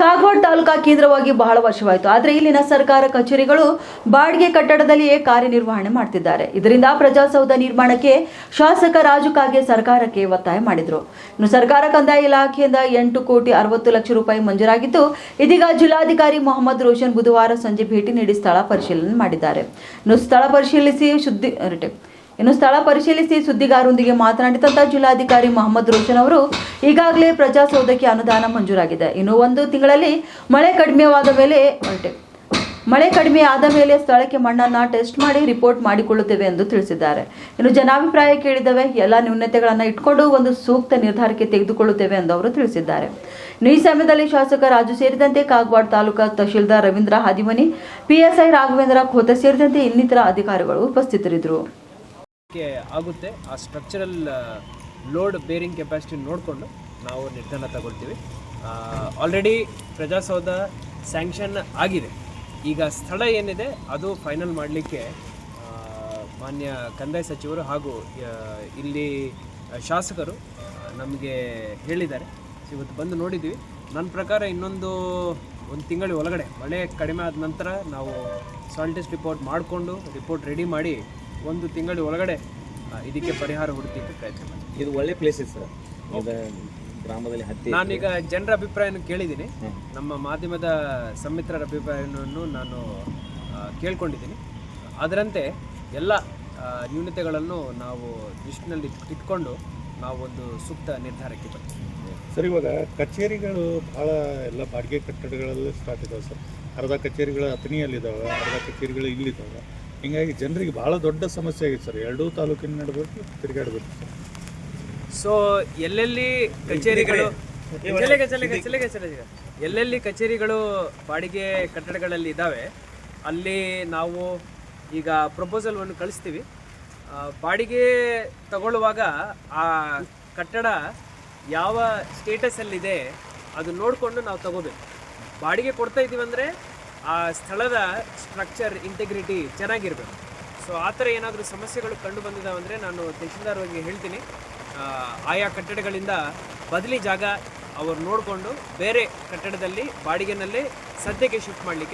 ಕಾಗವಾಡ ತಾಲೂಕಾ ಕೇಂದ್ರವಾಗಿ ಬಹಳ ವರ್ಷವಾಯಿತು ಆದರೆ ಇಲ್ಲಿನ ಸರ್ಕಾರ ಕಚೇರಿಗಳು ಬಾಡಿಗೆ ಕಟ್ಟಡದಲ್ಲಿಯೇ ಕಾರ್ಯನಿರ್ವಹಣೆ ಮಾಡ್ತಿದ್ದಾರೆ. ಇದರಿಂದ ಪ್ರಜಾಸೌಧ ನಿರ್ಮಾಣಕ್ಕೆ ಶಾಸಕ ರಾಜು ಕಾಗೆ ಸರ್ಕಾರಕ್ಕೆ ಒತ್ತಾಯ ಮಾಡಿದರು. ಇನ್ನು ಸರ್ಕಾರ ಕಂದಾಯ ಇಲಾಖೆಯಿಂದ ಎಂಟು ಕೋಟಿ ಅರವತ್ತು ಲಕ್ಷ ರೂಪಾಯಿ ಮಂಜೂರಾಗಿದ್ದು, ಇದೀಗ ಜಿಲ್ಲಾಧಿಕಾರಿ ಮೊಹಮ್ಮದ್ ರೋಷನ್ ಬುಧವಾರ ಸಂಜೆ ಭೇಟಿ ನೀಡಿ ಸ್ಥಳ ಪರಿಶೀಲನೆ ಮಾಡಿದ್ದಾರೆ. ಇನ್ನು ಸ್ಥಳ ಪರಿಶೀಲಿಸಿ ಸುದ್ದಿ ಇನ್ನು ಸ್ಥಳ ಪರಿಶೀಲಿಸಿ ಸುದ್ದಿಗಾರರೊಂದಿಗೆ ಮಾತನಾಡಿದಂತ ಜಿಲ್ಲಾಧಿಕಾರಿ ಮೊಹಮ್ಮದ್ ರೋಷನ್ ಅವರು, ಈಗಾಗಲೇ ಪ್ರಜಾಸೌಧಕ್ಕೆ ಅನುದಾನ ಮಂಜೂರಾಗಿದೆ. ಇನ್ನು ಒಂದು ತಿಂಗಳಲ್ಲಿ ಮಳೆ ಕಡಿಮೆವಾದ ಮೇಲೆ ಮಳೆ ಕಡಿಮೆ ಆದ ಮೇಲೆ ಸ್ಥಳಕ್ಕೆ ಮಣ್ಣನ್ನ ಟೆಸ್ಟ್ ಮಾಡಿ ರಿಪೋರ್ಟ್ ಮಾಡಿಕೊಳ್ಳುತ್ತೇವೆ ಎಂದು ತಿಳಿಸಿದ್ದಾರೆ. ಇನ್ನು ಜನಾಭಿಪ್ರಾಯ ಕೇಳಿದವೆ ಎಲ್ಲ ನ್ಯೂನತೆಗಳನ್ನು ಇಟ್ಕೊಂಡು ಒಂದು ಸೂಕ್ತ ನಿರ್ಧಾರಕ್ಕೆ ತೆಗೆದುಕೊಳ್ಳುತ್ತೇವೆ ಎಂದು ಅವರು ತಿಳಿಸಿದ್ದಾರೆ. ಇನ್ನು ಈ ಸಮಯದಲ್ಲಿ ಶಾಸಕ ರಾಜು ಸೇರಿದಂತೆ ಕಾಗವಾಡ ತಾಲೂಕಾ ತಹಶೀಲ್ದಾರ್ ರವೀಂದ್ರ ಹಾದಿಮನಿ ಪಿಎಸ್ಐ ರಾಘವೇಂದ್ರ ಖೋತ ಸೇರಿದಂತೆ ಇನ್ನಿತರ ಅಧಿಕಾರಿಗಳು ಉಪಸ್ಥಿತರಿದ್ದರು. ಆಗುತ್ತೆ. ಆ ಸ್ಟ್ರಕ್ಚರಲ್ ಲೋಡ್ ಬೇರಿಂಗ್ ಕೆಪಾಸಿಟಿ ನೋಡಿಕೊಂಡು ನಾವು ನಿರ್ಧಾರ ತಗೊಳ್ತೀವಿ. ಆಲ್ರೆಡಿ ಪ್ರಜಾಸೌಧ ಸ್ಯಾಂಕ್ಷನ್ ಆಗಿದೆ. ಈಗ ಸ್ಥಳ ಏನಿದೆ, ಅದು ಫೈನಲ್ ಮಾಡಲಿಕ್ಕೆ ಮಾನ್ಯ ಕಂದಾಯ ಸಚಿವರು ಹಾಗೂ ಇಲ್ಲಿ ಶಾಸಕರು ನಮಗೆ ಹೇಳಿದ್ದಾರೆ. ಇವತ್ತು ಬಂದು ನೋಡಿದ್ವಿ. ನನ್ನ ಪ್ರಕಾರ ಇನ್ನೊಂದು ಒಂದು ತಿಂಗಳು ಒಳಗಡೆ, ಮಳೆ ಕಡಿಮೆ ಆದ ನಂತರ ನಾವು ಸಾಲ್ಟೆಸ್ಟ್ ರಿಪೋರ್ಟ್ ಮಾಡಿಕೊಂಡು ರಿಪೋರ್ಟ್ ರೆಡಿ ಮಾಡಿ ಒಂದು ತಿಂಗಳ ಒಳಗಡೆ ಇದಕ್ಕೆ ಪರಿಹಾರ ಹುಡುಕಲಿಕ್ಕೆ ಪ್ರಯತ್ನ ಇದು ಒಳ್ಳೆ ಪ್ಲೇಸ್ ಸರ್. ಗ್ರಾಮದಲ್ಲಿ ಹತ್ತಿ ನಾನೀಗ ಜನರ ಅಭಿಪ್ರಾಯನ ಕೇಳಿದ್ದೀನಿ. ನಮ್ಮ ಮಾಧ್ಯಮದ ಸಮಿತ್ರರ ಅಭಿಪ್ರಾಯವನ್ನು ನಾನು ಕೇಳ್ಕೊಂಡಿದ್ದೀನಿ. ಅದರಂತೆ ಎಲ್ಲ ನ್ಯೂನತೆಗಳನ್ನು ನಾವು ದೃಷ್ಟಿನಲ್ಲಿ ಇಟ್ಕೊಂಡು ನಾವು ಒಂದು ಸೂಕ್ತ ನಿರ್ಧಾರಕ್ಕೆ ಬರ್ತೀವಿ. ಸರ್ ಇವಾಗ ಕಚೇರಿಗಳು ಭಾಳ ಎಲ್ಲ ಬಾಡಿಗೆ ಕಟ್ಟಡಗಳಲ್ಲಿ ಸ್ಟಾರ್ಟ್ ಇದಾವೆ ಸರ್. ಅರ್ಧ ಕಚೇರಿಗಳು ಅಥಣಿಯಲ್ಲಿದ್ದಾವೆ ಅರ್ಧ ಕಚೇರಿಗಳು ಇಲ್ಲಿದ್ದಾವೆ ಹಿಂಗಾಗಿ ಜನರಿಗೆ ಭಾಳ ದೊಡ್ಡ ಸಮಸ್ಯೆ ಆಗಿದೆ ಸರ್. ಎರಡೂ ತಾಲೂಕಿನ ನಡಬೇಕು ತಿರುಗಾಡಬೇಕು ಸರ್. ಸೊ ಎಲ್ಲೆಲ್ಲಿ ಕಚೇರಿಗಳು. ಎಲ್ಲೆಲ್ಲಿ ಕಚೇರಿಗಳು ಬಾಡಿಗೆ ಕಟ್ಟಡಗಳಲ್ಲಿ ಇದ್ದಾವೆ, ಅಲ್ಲಿ ನಾವು ಈಗ ಪ್ರಪೋಸಲ್ವನ್ನು ಕಳಿಸ್ತೀವಿ. ಬಾಡಿಗೆ ತಗೊಳ್ಳುವಾಗ ಆ ಕಟ್ಟಡ ಯಾವ ಸ್ಟೇಟಸಲ್ಲಿದೆ ಅದು ನೋಡಿಕೊಂಡು ನಾವು ತಗೋಬೇಕು. ಬಾಡಿಗೆ ಕೊಡ್ತಾ ಇದ್ದೀವಿ ಅಂದರೆ ಆ ಸ್ಥಳದ ಸ್ಟ್ರಕ್ಚರ್ ಇಂಟೆಗ್ರಿಟಿ ಚೆನ್ನಾಗಿರಬೇಕು. ಸೊ ಆ ಥರ ಏನಾದರೂ ಸಮಸ್ಯೆಗಳು ಕಂಡು ಬಂದಿದ್ದಾವೆ ಅಂದರೆ ನಾನು ತಹಶೀಲ್ದಾರ್ ಅವರಿಗೆ ಹೇಳ್ತೀನಿ. ಆಯಾ ಕಟ್ಟಡಗಳಿಂದ ಬದಲಿ ಜಾಗ ಅವರು ನೋಡಿಕೊಂಡು ಬೇರೆ ಕಟ್ಟಡದಲ್ಲಿ, ಬಾಡಿಗೆನಲ್ಲೇ ಸದ್ಯಕ್ಕೆ ಶಿಫ್ಟ್ ಮಾಡಲಿಕ್ಕೆ